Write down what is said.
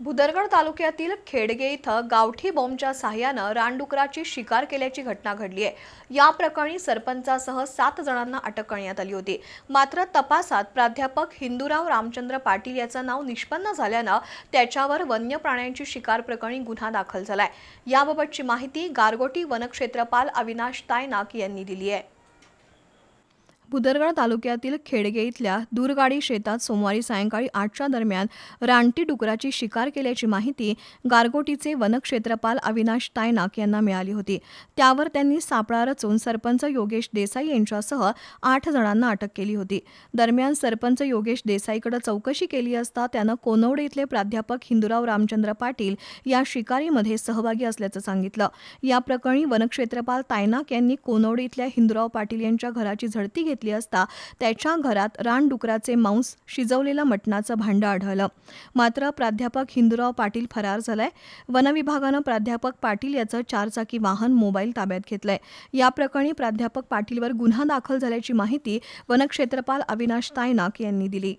भुदरगड तालुक्यातील खेडगे इथं गावठी बॉम्बच्या साह्यानं रानडुकराची शिकार केल्याची घटना घडली आहे. या प्रकरणी सरपंचासह सात जणांना अटक करण्यात आली होती. मात्र तपासात प्राध्यापक हिंदूराव रामचंद्र पाटील याचं नाव निष्पन्न झाल्यानं त्याच्यावर वन्य प्राण्यांची शिकार प्रकरणी गुन्हा दाखल झालाय. याबाबतची माहिती गारगोटी वनक्षेत्रपाल अविनाश तायनाक यांनी दिली आहे. भुदरगड तालुक्यातील खेडगे इथल्या दूरगाडी शेतात सोमवारी सायंकाळी आठच्या दरम्यान रानटी डुकराची शिकार केल्याची माहिती गारगोटीचे वनक्षेत्रपाल अविनाश तायनाक यांना मिळाली होती. त्यावर त्यांनी सापळा रचून सरपंच योगेश देसाई यांच्यासह आठ जणांना अटक केली होती. दरम्यान सरपंच योगेश देसाईकडे चौकशी केली असता त्यानं कोनवडे इथले प्राध्यापक हिंदूराव रामचंद्र पाटील या शिकारीमध्ये सहभागी असल्याचं सांगितलं. या प्रकरणी वनक्षेत्रपाल तायनाक यांनी कोनवडे इथल्या हिंदूराव पाटील यांच्या घराची झडती घेतली असता त्याच्या घरात रानडुकराचे मांस शिजवलेलं मटणाचं भांडं आढळलं. मात्र प्राध्यापक हिंदूराव पाटील फरार झालाय. वनविभागानं प्राध्यापक पाटील याचं चारचाकी वाहन मोबाईल ताब्यात घेतलंय. या प्रकरणी प्राध्यापक पाटीलवर गुन्हा दाखल झाल्याची माहिती वनक्षेत्रपाल अविनाश तायनाक यांनी दिली.